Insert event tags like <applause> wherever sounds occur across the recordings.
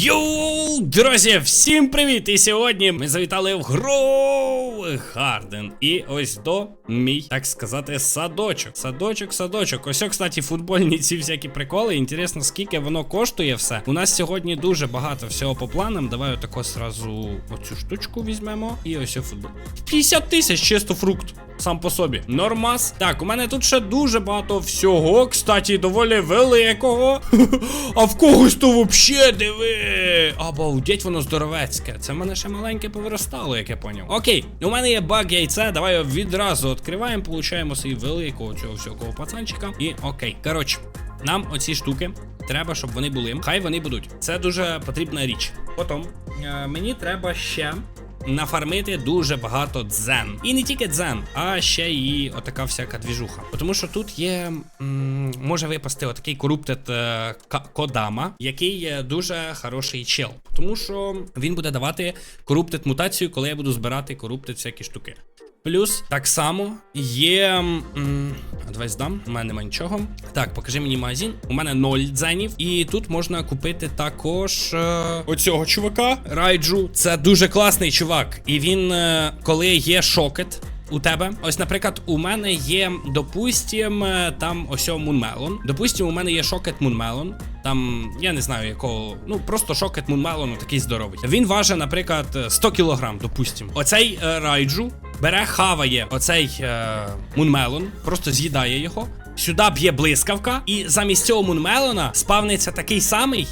Йоу, друзі, всім привіт! І сьогодні ми завітали в Гроу Гарден. І ось до мій, так сказати, садочок. Садочок, садочок. Ось, кстати, футбольні ці всякі приколи. Інтересно, скільки воно коштує все. У нас сьогодні дуже багато всього по планам. Давай отако сразу оцю штучку візьмемо. І ось о футбол. 50 тисяч чисто фрукт. Сам по собі. Нормас. Так, у мене тут ще дуже багато всього. Кстати, доволі великого. <laughs> А в когось то вообще диви. Обалдеть, воно здоровецьке. Це в мене ще маленьке повиростало, як я поняв. Окей, у мене є баг яйце. Давай його відразу відкриваємо, получаємо свій великого цього всякого пацанчика. І окей. Коротше, нам оці штуки. Треба, щоб вони були. Хай вони будуть. Це дуже потрібна річ. Потім е, мені треба ще нафармити дуже багато дзен. І не тільки дзен, а ще і отака всяка двіжуха. Тому що тут є. М, може випасти отакий коруптед е, Кодама, який дуже хороший чел. Тому що він буде давати коруптед мутацію, коли я буду збирати коруптед всякі штуки. Плюс так само є. М, давай здам, у мене нема нічого. Так, покажи мені магазин. У мене 0 дзенів. І тут можна купити також е, оцього чувака. Райджу. Це дуже класний чувак. І він, е, коли є шокет. У тебе, ось, наприклад, у мене є, допустим, е, там ось Мунмелон. Допустим, у мене є шокет Мунмелон. Там, я не знаю якого, ну просто шокет Мунмелону такий здоровий. Він важить, наприклад, 100 кілограм, допустим. Оцей е, райджу бере, хаває оцей е, Мунмелон, просто з'їдає його. Сюди б'є блискавка, і замість цього Мунмелона спавниться такий самий,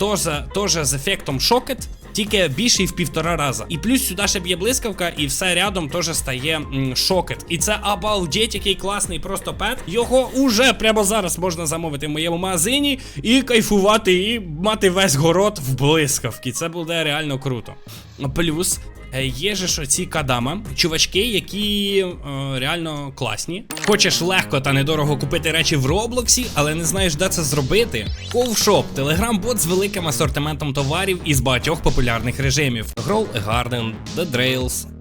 теж з ефектом шокет. Тільки більший в півтора раза. І плюс сюди ще б'є блискавка, і все рядом теж стає м, шокет. І це обалдеть, який класний просто пет. Його уже прямо зараз можна замовити в моєму магазині і кайфувати, і мати весь город в блискавки. Це буде реально круто. Плюс. Е, Є же ж оці кадама, чувачки, які е, реально класні. Хочеш легко та недорого купити речі в Роблоксі, але не знаєш, де це зробити. Ковшоп телеграм-бот з великим асортиментом товарів із багатьох популярних режимів: Grow a Garden, The Drails,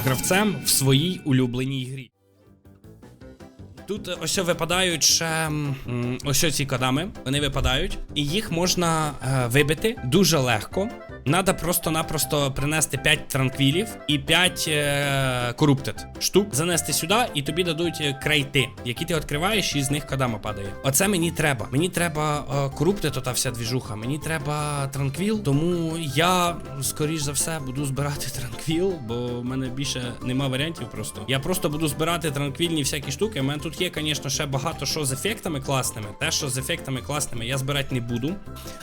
гравцем в своїй улюбленій грі. Тут ось випадають ще ось ці кадами. Вони випадають, і їх можна е, вибити дуже легко. Надо просто-напросто принести 5 транквілів і 5 е, коруптед штук, занести сюди, і тобі дадуть е, крейти, які ти відкриваєш, і з них кодама падає. Оце мені треба. Мені треба е, коруптед, ота вся двіжуха. Мені треба транквіл, тому я скоріш за все буду збирати транквіл, бо в мене більше нема варіантів просто. Я просто буду збирати транквільні всякі штуки. У мене тут є, звісно, ще багато що з ефектами класними. Те, що з ефектами класними, я збирати не буду.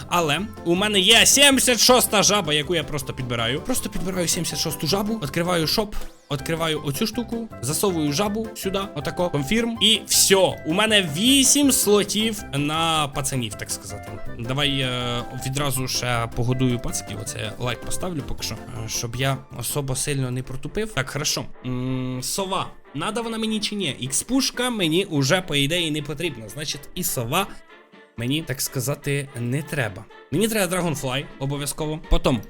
Але у мене є 76-та жаба, яку я просто підбираю. Просто підбираю 76-ту жабу, відкриваю шоп. Відкриваю оцю штуку, засовую жабу сюди, отако, конфірм. І все. У мене 8 слотів на пацанів, так сказати. Давай е, відразу ще погодую пациків. Оце лайк поставлю поки що. е, Щоб я особо сильно не протупив. Так, хорошо. м сова. Надо вона мені чи ні? Ікс-пушка мені уже, по ідеї, не потрібна. Значить, і сова мені, так сказати, не треба. Мені треба Dragonfly, обов'язково. Потім.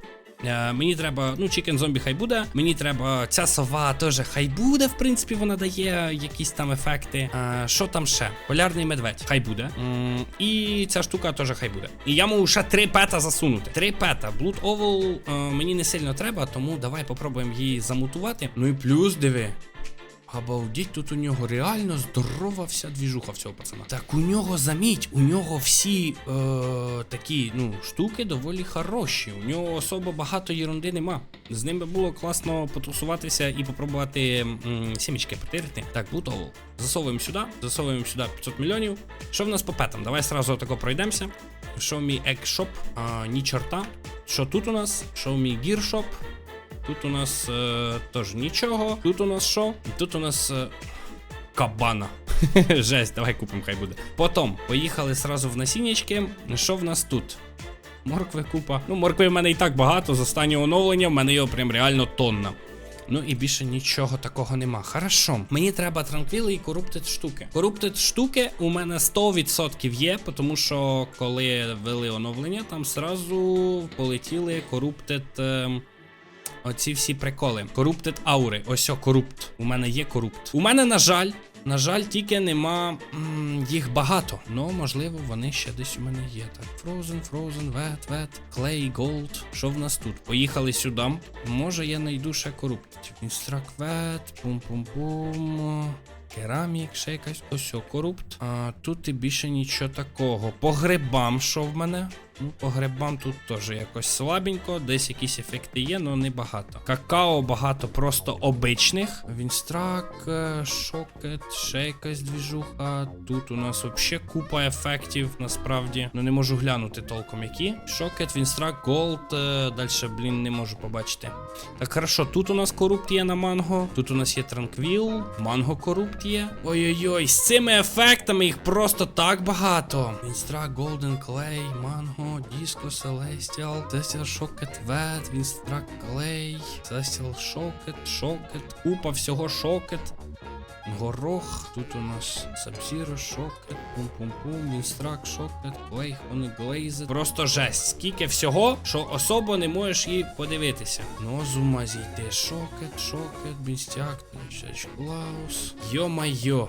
Е, мені треба, ну, Chicken Zombie хай буде. Мені треба ця сова теж хай буде. В принципі, вона дає якісь там ефекти. Е, що там ще? Полярний медведь, хай буде. М, і ця штука теж хай буде. І я можу ще три пета засунути. Три пета. Blood Oval е, мені не сильно треба, тому давай попробуємо її замутувати. Ну і плюс диви. Обалдіть, тут у нього реально здорова вся двіжуха в цього пацана. Так у нього заміть, у нього всі е, такі ну, штуки доволі хороші. У нього особо багато єрунди нема. З ним би було класно потусуватися і попробувати сімечки потирити. Так, Блутовол. Засовуємо сюди, засовуємо сюди 500 мільйонів. Що в нас по петам? Давай сразу отако пройдемося. Що мій екшоп? А, ні чорта. Що тут у нас? Що мій гіршоп? Тут у нас е, теж нічого. Тут у нас що? Тут у нас. Е, кабана. <laughs> Жесть, давай купимо, хай буде. Потім поїхали сразу в насіннячки. Що в нас тут? Моркви купа. Ну, моркви в мене і так багато. З останнього оновлення в мене його прям реально тонна. Ну і більше нічого такого нема. Хорошо. Мені треба транквіли і коруптед штуки. Коруптед штуки у мене 100% є, тому що коли ввели оновлення, там сразу полетіли коруптед. Оці всі приколи. Коруптед аури. Ось о, корупт. У мене є корупт. У мене, на жаль, на жаль, тільки нема м, їх багато. Ну, можливо, вони ще десь у мене є. Так, Frozen, Frozen, Wet, Wet, Clay, Gold. Що в нас тут? Поїхали сюди. Може, я знайду ще коруптів. Інстрак Wet, пум-пум-пум. Керамік, ще якась. Ось о, корупт. А тут і більше нічого такого. По грибам, що в мене? Ну, по грибам тут теж якось слабенько, десь якісь ефекти є, але не багато. Какао багато просто обичних. Вінстрак, е, шокет, ще якась двіжуха. Тут у нас взагалі купа ефектів, насправді. Ну не можу глянути толком які. Шокет, Вінстрак, Голд. Далі, блін, не можу побачити. Так, хорошо, тут у нас корупт є на манго. Тут у нас є транквіл. Манго корупт є. Ой-ой-ой, з цими ефектами їх просто так багато. Вінстрак, Голден Клей, Манго, Диско, Celestial, Celestial Шокет, Вет, Вінстрак, Клей, Celestial Шокет, Шокет, купа всього Шокет. Горох, тут у нас Сабзіро, Шокет, Пум-Пум-Пум, Мінстрак, Шокет, Клей, Хони Глейзет. Просто жесть. Скільки всього, що особо не можеш її подивитися. Ну, з ума. Шокет, Шокет, Бінстяк, Клаус. Йо-майо.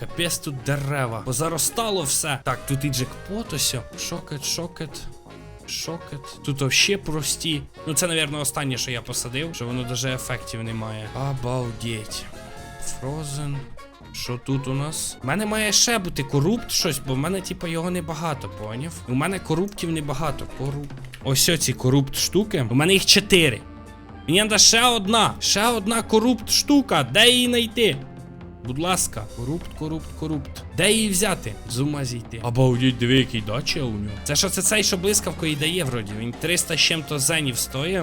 Капець тут дерева. Позаростало все. Так, тут і джекпот ось. Шокет, шокет. Шокет. Тут вообще прості. Ну, це, напевно, останнє, що я посадив, що воно даже ефектів немає. Обалдеть. Фрозен. Що тут у нас? У мене має ще бути корупт щось, бо в мене, типа, його небагато, поняв? У мене коруптів небагато. Корупт. Ось ці корупт штуки. У мене їх чотири. Мені треба ще одна. Ще одна корупт штука. Де її знайти? Будь ласка, корупт, корупт, корупт. Де її взяти? З ума зійти. Обалдіть, диви, який дача у нього. Це що це цей, що блискавко і дає, вроді. Він 300 з чим-то зенів стоїть.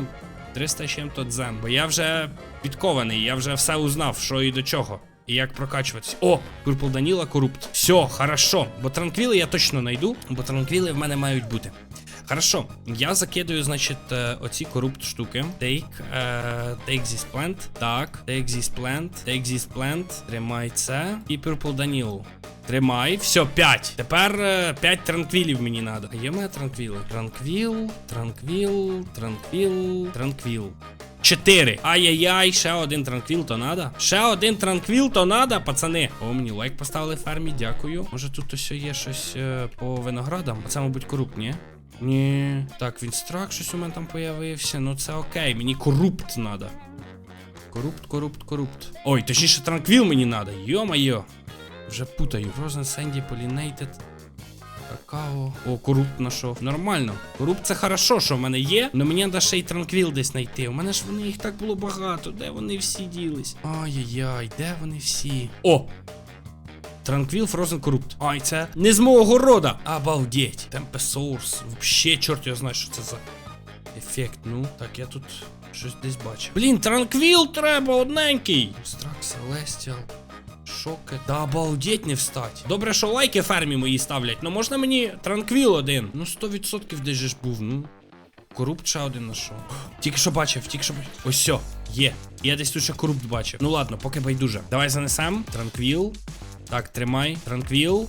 300 з чим-то дзен. Бо я вже підкований, я вже все узнав, що і до чого. І як прокачуватись. О, Пурпл Даніла корупт. Все, хорошо. Бо транквіли я точно знайду, бо транквіли в мене мають бути. Хорошо, я закидаю, значить, е, оці корупт штуки. Take, е, take this plant. Так, take this plant, take this plant. Тримай це. І Purple Данілу. Тримай. Все, 5. Тепер 5 транквілів мені треба. А є мене транквіли? Транквіл, транквіл, транквіл, транквіл. Чотири. Ай-яй-яй, ще один транквіл, то надо. Ще один транквіл, то надо, пацани. О, мені лайк поставили фермі, дякую. Може тут ось є щось е, по виноградам? Це, мабуть, корупт, ні? Ні. Так, він страк щось у мене там появився. Ну це окей, мені корупт надо. Корупт, корупт, корупт. Ой, точніше транквіл мені надо. Йо-майо. Вже путаю. Frozen Sandy, Pollinated. Какао. О, корупт нашов. Нормально. Корупт це хорошо, що в мене є. але мені треба ще й транквіл десь знайти. У мене ж вони їх так було багато. Де вони всі ділись? Ай-яй-яй, де вони всі? О! Транквіл Frozen Corrupt. Ай, це не з мого рода. Обалдеть. Темпесорс. Вообще, чорт я знаю, що це за ефект. Ну, так, я тут щось десь бачив. Блін, транквіл треба одненький. Страк Celestial. Шокет. Да обалдеть не встать. Добре, що лайки фермі мої ставлять. Ну можна мені транквіл один. Ну 100% десь же ж був, ну. Корупт ще один знайшов. Тільки що бачив, тільки що бачив. Ось все, є. Я десь тут ще корупт бачив. Ну ладно, поки байдуже. Давай занесем. Транквіл. Так, тримай. Транквіл.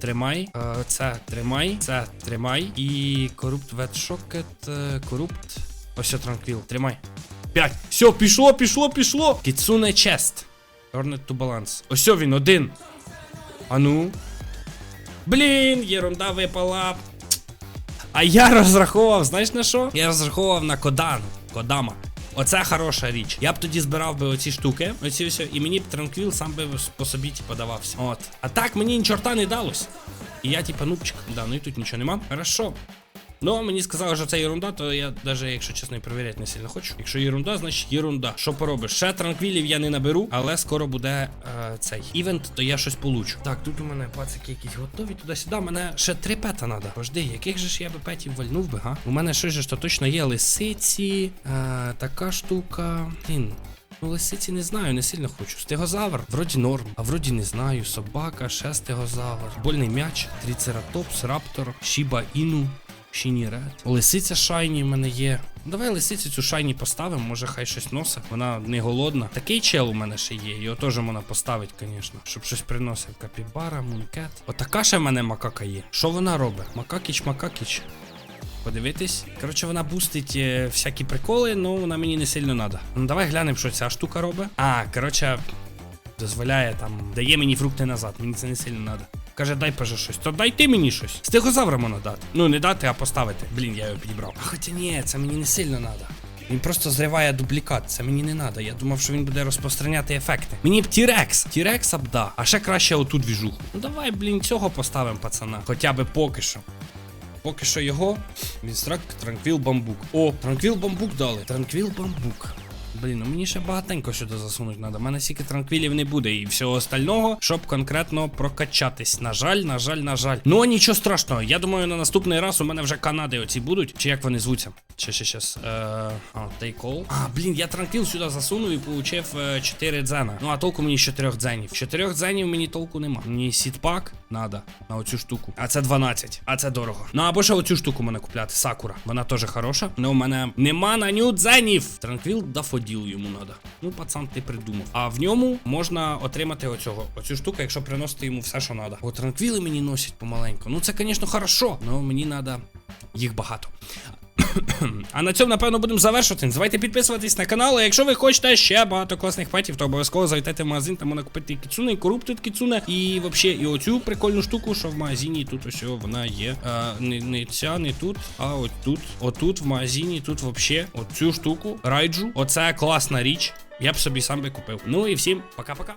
Тримай. Е, це тримай. Це тримай. І корупт вет шокет. е, Корупт. Ось транквіл. Тримай. П'ять. Все, пішло, пішло, пішло. Кіцуне чест. It to balance. Ось він один. А ну. Блін, єрунда випала. А я <laughs> розраховував, знаєш на що? Я розраховував на Кодан. Кодама. Оце хороша річ. Я б тоді збирав би оці штуки, оці все, і мені б транквіл сам би по собі типу, давався. От. А так мені ні чорта не далось. І я, типа, нубчик. Да, ну і тут нічого нема. Хорошо. Ну, мені сказали, що це ерунда, то я навіть, якщо чесно, і перевіряти не сильно хочу. Якщо ерунда, значить ерунда. Що поробиш? Ще транквілів я не наберу, але скоро буде е, цей івент, то я щось получу. Так, тут у мене пацики якісь готові туди-сюди. Мене ще три пета треба. Пожди, яких же ж я би петів вальнув би, га? У мене щось ж то точно є лисиці, е, така штука. Блін, Ну, лисиці не знаю, не сильно хочу. Стегозавр, вроді норм, а вроді не знаю. Собака, ще стегозавр. Больний м'яч, трицератопс, раптор, шіба іну. Шіні ред. Лисиця шайні в мене є. Ну, Давай лисицю цю шайні поставимо, може хай щось носить. Вона не голодна. Такий чел у мене ще є. Його теж можна поставити, звісно. Щоб щось приносив. Капібара, мункет. Отака ще в мене макака є. Що вона робить? Макакіч, макакіч. Подивитись. Коротше, вона бустить е, всякі приколи, але вона мені не сильно треба. Ну давай глянемо, що ця штука робить. А, коротше, дозволяє там, дає мені фрукти назад, мені це не сильно треба. Каже, дай поже щось. То дай ти мені щось. Стегозавра можна дати. Ну, не дати, а поставити. Блін, я його підібрав. А хоча ні, це мені не сильно треба. Він просто зриває дублікат, це мені не треба. Я думав, що він буде розпространяти ефекти. Мені б Тірекс. Тірекса б да. А ще краще оту двіжуху. Ну давай, блін, цього поставимо, пацана. Хоча би поки що. Поки що його. Відстрак Транквіл Бамбук. О, Транквіл Бамбук дали. Транквіл Бамбук. Блін, ну мені ще багатенько сюди засунути треба. У мене стільки транквілів не буде і всього остального, щоб конкретно прокачатись. На жаль, на жаль, на жаль. Ну нічого страшного. Я думаю, на наступний раз у мене вже Канади оці будуть. Чи як вони звуться? Ще, ще, щас. Е, а, all. А, блін, я транквіл сюди засунув і получив 4 дзена. Ну а толку мені з 4 дзенів. 4 дзенів мені толку нема. Мені сітпак надо на оцю штуку. А це 12. А це дорого. Ну або ще оцю штуку мене купляти. Сакура. Вона теж хороша. Але у мене нема на ню дзенів. Транквіл дафоділ йому надо. Ну, пацан, ти придумав. А в ньому можна отримати оцього. Оцю штуку, якщо приносити йому все, що надо. О, транквіли мені носять помаленьку. Ну це, звісно, хорошо. але мені треба їх багато. А на цьому, напевно, будемо завершувати. Не підписуватись на канал. А якщо ви хочете ще багато класних петів, то обов'язково завітайте в магазин, там можна купити і кіцуне, і коруптит кіцуне, і взагалі і оцю прикольну штуку, що в магазині тут ось вона є. А, не, не ця, не тут, а от тут. Отут в магазині, тут взагалі оцю штуку, райджу. Оце класна річ. Я б собі сам би купив. Ну і всім пока-пока.